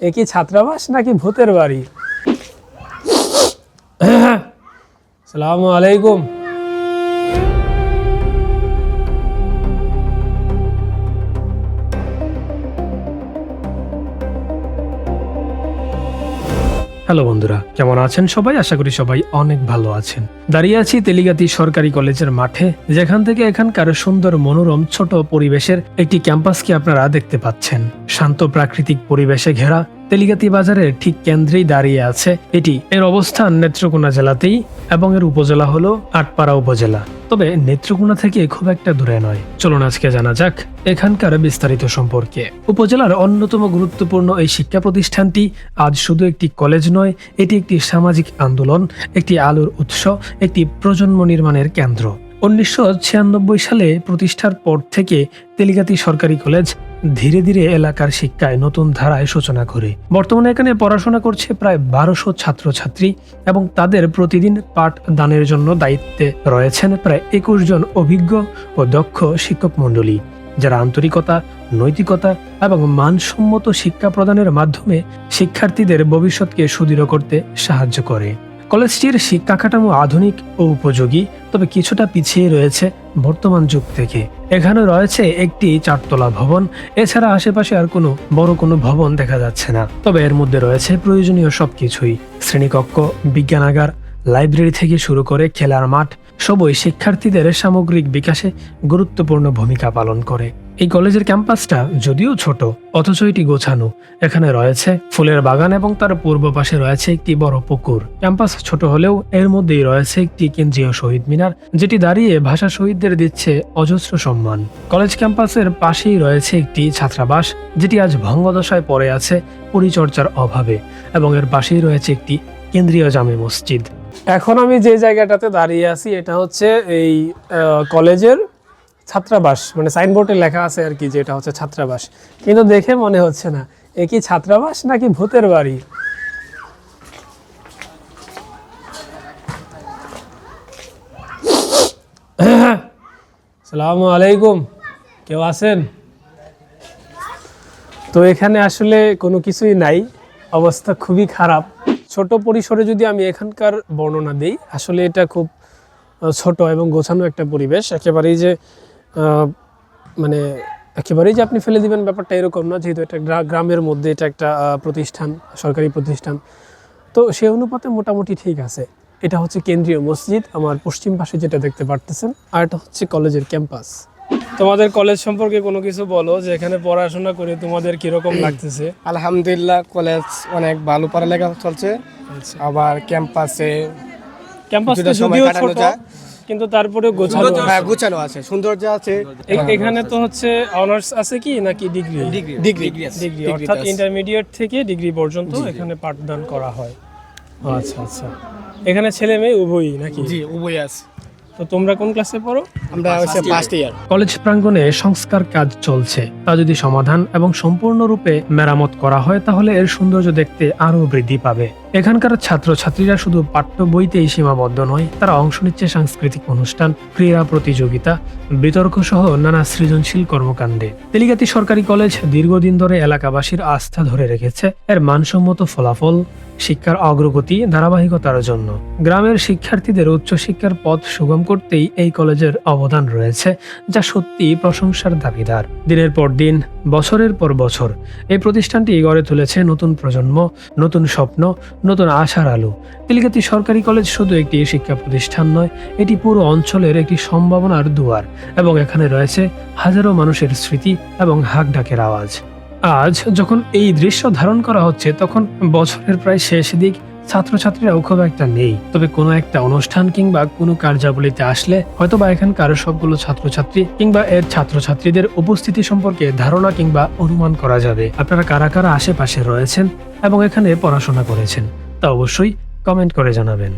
এ কি ছাত্রাবাস নাকি ভূতের বাড়ি? সালামু আলাইকুম। হ্যালো বন্ধুরা, কেমন আছেন সবাই? আশা করি সবাই অনেক ভালো আছেন। দাঁড়িয়ে আছি তেলিগাতি সরকারি কলেজের মাঠে, যেখান থেকে এখানকার সুন্দর মনোরম ছোট পরিবেশের একটি ক্যাম্পাসকে আপনারা দেখতে পাচ্ছেন। শান্ত প্রাকৃতিক পরিবেশে ঘেরা তেলিগাতি বাজারের ঠিক কেন্দ্রেই দাঁড়িয়ে আছে। এটি এর অবস্থান নেত্রকোনা জেলাতেই এবং এর উপজেলা হলো আটপাড়া উপজেলা। তবে নেত্রকোনা থেকে খুব একটা দূরে নয়। চলুন আজকে জানা যাক এখানকার বিস্তারিত সম্পর্কে। উপজেলার অন্যতম গুরুত্বপূর্ণ এই শিক্ষা প্রতিষ্ঠানটি আজ শুধু একটি কলেজ নয়, এটি একটি সামাজিক আন্দোলন, একটি আলোর উৎস, একটি প্রজন্ম নির্মাণের কেন্দ্র। উনিশশো ছিয়ানব্বই সালে প্রতিষ্ঠার পর থেকে তেলিগাতি সরকারি কলেজ ধীরে ধীরে এলাকার শিক্ষায় নতুন ধারায় সূচনা করে। বর্তমানে এখানে পড়াশোনা করছে প্রায় বারোশো ছাত্রছাত্রী এবং তাদের প্রতিদিন পাঠ দানের জন্য দায়িত্বে রয়েছেন প্রায় একুশ জন অভিজ্ঞ ও দক্ষ শিক্ষক মণ্ডলী, যারা আন্তরিকতা, নৈতিকতা এবং মানসম্মত শিক্ষা প্রদানের মাধ্যমে শিক্ষার্থীদের ভবিষ্যৎকে সুদৃঢ় করতে সাহায্য করে। কলেজটির শিক্ষা কাঠামো আধুনিক ও উপযোগী, তবে কিছুটা পিছিয়ে রয়েছে বর্তমান যুগ থেকে। এখানে রয়েছে একটি চারতলা ভবন, এছাড়া আশেপাশে আর কোনো বড় কোনো ভবন দেখা যাচ্ছে না। তবে এর মধ্যে রয়েছে প্রয়োজনীয় সবকিছুই। শ্রেণীকক্ষ, বিজ্ঞানাগার, লাইব্রেরি থেকে শুরু করে খেলার মাঠ, সবই শিক্ষার্থীদের সামগ্রিক বিকাশে গুরুত্বপূর্ণ ভূমিকা পালন করে। এই কলেজের ক্যাম্পাসটা যদিও ছোট, অথচ এটি গোছানো। এখানে রয়েছে ফুলের বাগান এবং তার পূর্ব পাশে রয়েছে একটি বড় পুকুর। ক্যাম্পাস ছোট হলেও এর মধ্যেই রয়েছে একটি কেন্দ্রীয় শহীদ মিনার, যেটি দাঁড়িয়ে ভাষা শহীদদের দিচ্ছে অজস্র সম্মান। কলেজ ক্যাম্পাসের পাশেই রয়েছে একটি ছাত্রাবাস, যেটি আজ ভঙ্গদশায় পড়ে আছে পরিচর্যার অভাবে, এবং এর পাশেই রয়েছে একটি কেন্দ্রীয় জামে মসজিদ। এখন আমি যে জায়গাটাতে দাঁড়িয়ে আছি, এটা হচ্ছে এই কলেজের ছাত্রাবাস মানে সাইনবোর্ডে লেখা আছে আর কি যে এটা হচ্ছে ছাত্রাবাস। কিন্তু দেখে মনে হচ্ছে না, এ কি ছাত্রাবাস নাকি ভূতের বাড়ি? সালামু আলাইকুম, কেউ আছেন? তো এখানে আসলে কোনো কিছুই নাই, অবস্থা খুবই খারাপ। ছোট পরিসরে যদি আমি এখানকার বর্ণনা দিই, আসলে এটা খুব ছোট এবং গোছানো একটা পরিবেশ। একেবারেই যে মানে একেবারেই যে আপনি ফেলে দিবেন ব্যাপারটা এরকম না যেহেতু এটা গ্রামের মধ্যে এটা একটা প্রতিষ্ঠান সরকারি প্রতিষ্ঠান। তো সে অনুপাতে মোটামুটি ঠিক আছে। এটা হচ্ছে কেন্দ্রীয় মসজিদ আমার পশ্চিম পাশে যেটা দেখতে পারতেছেন আর এটা হচ্ছে কলেজের ক্যাম্পাস। তোমাদের কলেজ সম্পর্কে কোনো কিছু বলো যে এখানে পড়াশোনা করে তোমাদের কীরকম লাগতেছে? আলহামদুলিল্লাহ কলেজ অনেক ভালো পড়ালেখা চলছে। আচ্ছা। আবার ক্যাম্পাসে ক্যাম্পাস যদিও ছোট। কিন্তু তারপরে গোছানো হ্যাঁ গুছানো আছে সৌন্দর্য আছে। এখানে তো হচ্ছে অনার্স আছে কি নাকি ডিগ্রি ডিগ্রি ডিগ্রি অর্থাৎ ইন্টারমিডিয়েট থেকে ডিগ্রি পর্যন্ত এখানে পাঠদান করা হয়। আচ্ছা আচ্ছা। এখানে ছেলে মেয়ে উভয়ই নাকি? জি উভয় আছে। তো তোমরা কোন ক্লাসে পড়ো? আমরা হচ্ছে ফার্স্ট ইয়ার কলেজ প্রাঙ্গণে সংস্কার কাজ চলছে। তা যদি সমাধান এবং সম্পূর্ণরূপে মেরামত করা হয় তাহলে এর সৌন্দর্য দেখতে আরও বৃদ্ধি পাবে। এখানকার ছাত্রছাত্রীরা শুধু পাঠ্য বইতেই সীমাবদ্ধ নয়, তারা অংশ নিচ্ছে সাংস্কৃতিক অনুষ্ঠান, ক্রীড়া প্রতিযোগিতা বিতর্ক সহ নানা সৃজনশীল কর্মকাণ্ডে। তেলিগাতি সরকারি কলেজ দীর্ঘদিন ধরে এলাকাবাসীর আস্থা ধরে রেখেছে এর মানসম্মত ফলাফল, শিক্ষার অগ্রগতি, ধারাবাহিকতার জন্য। গ্রামের শিক্ষার্থীদের উচ্চশিক্ষার পথ সুগম করতেই এই কলেজের অবদান রয়েছে, যা সত্যি প্রশংসার দাবিদার। দিনের পর দিন বছরের পর বছর এই প্রতিষ্ঠানটি গড়ে তুলেছে নতুন প্রজন্ম, নতুন স্বপ্ন, নতুন আশার আলো। তিলগাতি সরকারি কলেজ শুধু একটি শিক্ষা প্রতিষ্ঠান নয়, এটি পুরো অঞ্চলের একটি সম্ভাবনার দুয়ার এবং এখানে রয়েছে হাজারো মানুষের স্মৃতি এবং হাক ডাকের আওয়াজ। আজ যখন এই দৃশ্য ধারণ করা হচ্ছে, তখন বছরের প্রায় শেষ দিক ছাত্রছাত্রীরাও খুব একটা নেই। তবে কোনো একটা অনুষ্ঠান কিংবা কোনো কার্যাবলীতে আসলে হয়তো বা এখানকার সবগুলো ছাত্রছাত্রী কিংবা এর ছাত্রছাত্রীদের উপস্থিতি সম্পর্কে ধারণা কিংবা অনুমান করা যাবে। আপনারা কারা কারা আশেপাশে রয়েছেন এবং এখানে পড়াশোনা করেছেন তা অবশ্যই কমেন্ট করে জানাবেন।